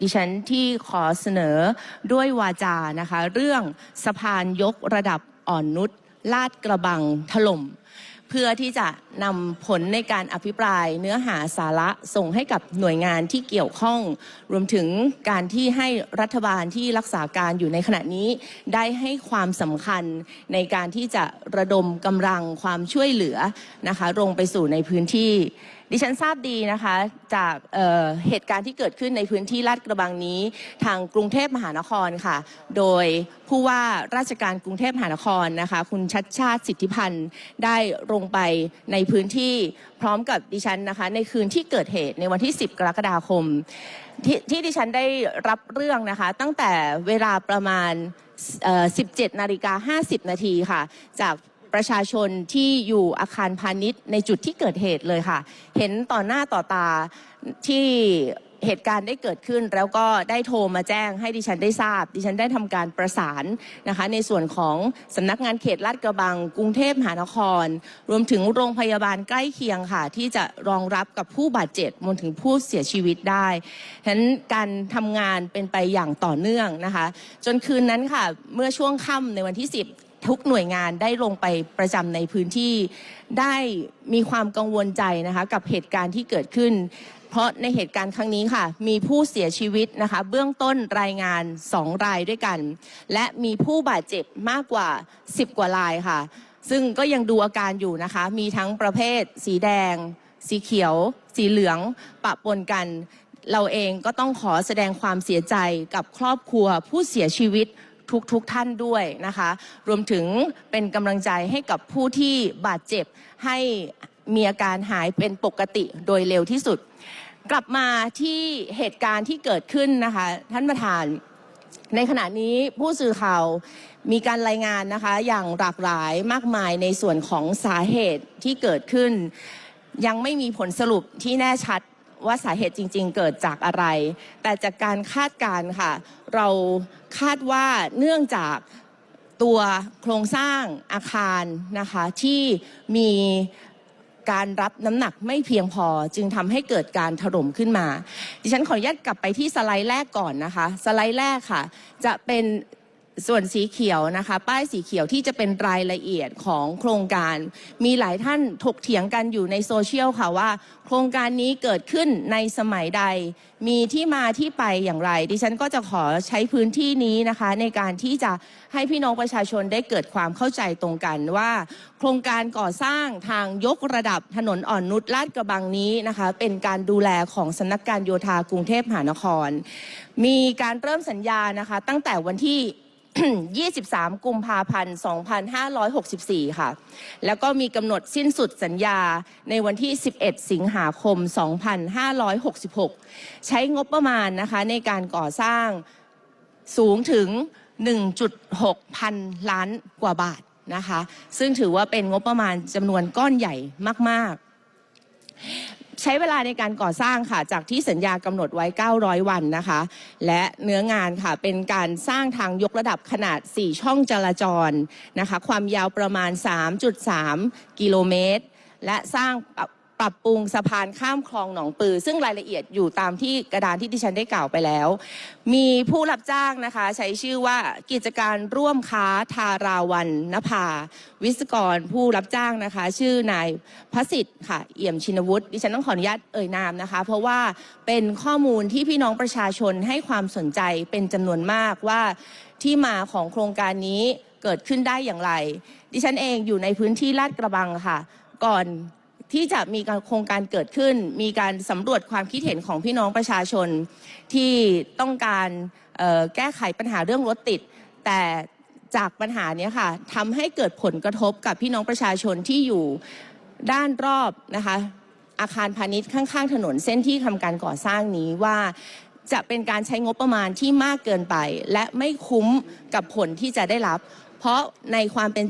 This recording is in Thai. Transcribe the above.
ดิฉันที่ขอเสนอด้วยวาจานะคะ เรื่องสะพานยกระดับอ่อนนุชลาดกระบังถล่ม เพื่อที่จะนำผลในการอภิปรายเนื้อหาสาระส่งให้กับหน่วยงานที่เกี่ยวข้อง รวมถึงการที่ให้รัฐบาลที่รักษาการอยู่ในขณะนี้ ได้ให้ความสำคัญในการที่จะระดมกำลังความช่วยเหลือนะคะลงไปสู่ในพื้นที่ ดิฉันทราบดีนะคะจากเเหตุการณ์ที่เกิดขึ้นในพื้นที่ลาดกระบังนี้ ทางกรุงเทพมหานครค่ะ โดยผู้ว่าราชการกรุงเทพมหานครนะคะ คุณชัดชาติสิทธิพันธ์ได้ลงไปในพื้นที่พร้อมกับดิฉันนะคะ ในคืนที่เกิดเหตุในวันที่ 10 กรกฎาคมที่ที่ดิฉันได้รับเรื่องนะคะ ตั้งแต่เวลาประมาณ 17 นาฬิกา 50 นาทีค่ะ จาก ประชาชนที่อยู่อาคารพาณิชย์ในจุดที่เกิดเหตุเลยค่ะ เห็นต่อหน้าต่อตาที่เหตุการณ์ได้เกิดขึ้นแล้วก็ได้โทรมาแจ้งให้ดิฉันได้ทราบ ดิฉันได้ทำการประสานนะคะในส่วนของสำนักงานเขตลาดกระบัง กรุงเทพมหานคร รวมถึงโรงพยาบาลใกล้เคียงค่ะ ที่จะรองรับกับผู้บาดเจ็บรวมถึงผู้เสียชีวิตได้ฉะนั้นการทำงานเป็นไปอย่างต่อเนื่องนะคะ จนคืนนั้นค่ะ เมื่อช่วงค่ำในวันที่ 10 ทุกหน่วยงานได้ลงไปประจำในพื้นที่ ได้มีความกังวลใจนะคะกับเหตุการณ์ที่เกิดขึ้น เพราะในเหตุการณ์ครั้งนี้ค่ะ มีผู้เสียชีวิตนะคะ เบื้องต้นรายงาน 2 รายด้วยกัน และมีผู้บาดเจ็บมากกว่า 10 กว่ารายค่ะ ซึ่งก็ยังดูอาการอยู่นะคะ มีทั้งประเภท สีแดง สีเขียว สีเหลืองปะปนกันเราเองก็ต้องขอแสดงความเสียใจกับครอบครัวผู้เสียชีวิต ทุกทุกท่านด้วยนะคะ รวมถึงเป็นกำลังใจให้กับผู้ที่บาดเจ็บให้มีอาการหายเป็นปกติโดยเร็วที่สุด กลับมาที่เหตุการณ์ที่เกิดขึ้นนะคะ ท่านประธานในขณะนี้ผู้สื่อข่าวมีการรายงานนะคะ อย่างหลากหลายมากมายในส่วนของสาเหตุที่เกิดขึ้น ยังไม่มีผลสรุปที่แน่ชัด ว่าสาเหตุจริง ๆ เกิดจากอะไร แต่จากการคาดการณ์ค่ะ เราคาดว่าเนื่องจากตัวโครงสร้างอาคารนะคะที่มีการรับน้ำหนักไม่เพียงพอจึงทำให้เกิดการถล่มขึ้นมา ดิฉันขออนุญาตกลับไปที่สไลด์แรกก่อนนะคะ สไลด์แรกค่ะ จะเป็น ส่วนสีเขียวนะคะ ป้ายสีเขียวที่จะเป็นรายละเอียดของโครงการ มีหลายท่านถกเถียงกันอยู่ในโซเชียลค่ะว่า โครงการนี้เกิดขึ้นในสมัยใด มีที่มาที่ไปอย่างไร ดิฉันก็จะขอใช้พื้นที่นี้นะคะ ในการที่จะให้พี่น้องประชาชนได้เกิดความเข้าใจตรงกันว่า โครงการก่อสร้างทางยกระดับถนนอ่อนนุชลาดกระบังนี้นะคะ เป็นการดูแลของสำนักการโยธากรุงเทพมหานคร มีการเริ่มสัญญานะคะ ตั้งแต่วันที่ 23 กุมภาพันธ์ 2564 ค่ะ แล้วก็มีกำหนดสิ้นสุดสัญญาในวันที่ 11 สิงหาคม 2566 ใช้งบประมาณนะคะในการก่อสร้างสูงถึง 1.6 พันล้านกว่าบาทนะคะ ซึ่งถือว่าเป็นงบประมาณจำนวนก้อนใหญ่มาก ๆ ใช้เวลาในการก่อสร้างค่ะ จากที่สัญญากำหนดไว้ 900 วันนะคะ และเนื้องานค่ะเป็นการสร้างทางยกระดับขนาด 4 ช่องจราจรนะคะ ความยาวประมาณ 3.3 กิโลเมตร และสร้าง ปรับปรุงสะพานข้ามคลองหนองปือ ซึ่งรายละเอียดอยู่ตามที่กระดานที่ดิฉันได้กล่าวไปแล้ว มีผู้รับจ้างนะคะ ใช้ชื่อว่ากิจการร่วมค้าทาราวันนภา วิศกรผู้รับจ้างนะคะ ชื่อนายพระสิทธิ์ค่ะ เอี่ยมชินวุฒิดิฉันต้องขออนุญาตเอ่ยนามนะคะ เพราะว่าเป็นข้อมูลที่พี่น้องประชาชนให้ความสนใจเป็นจำนวนมากว่าที่มาของโครงการนี้เกิดขึ้นได้อย่างไร ดิฉันเองอยู่ในพื้นที่ลาดกระบังค่ะ ก่อน ที่จะมีการโครงการเกิดขึ้น มีการสำรวจความคิดเห็นของพี่น้องประชาชนที่ต้องการแก้ไขปัญหาเรื่องรถติด แต่จากปัญหานี้ค่ะทำให้เกิดผลกระทบกับพี่น้องประชาชนที่อยู่ด้านรอบนะคะอาคารพาณิชย์ข้างๆ ถนนเส้นที่ทำการก่อสร้างนี้ว่าจะเป็นการใช้งบประมาณที่มากเกินไป และไม่คุ้มกับผลที่จะได้รับ เพราะในความเป็น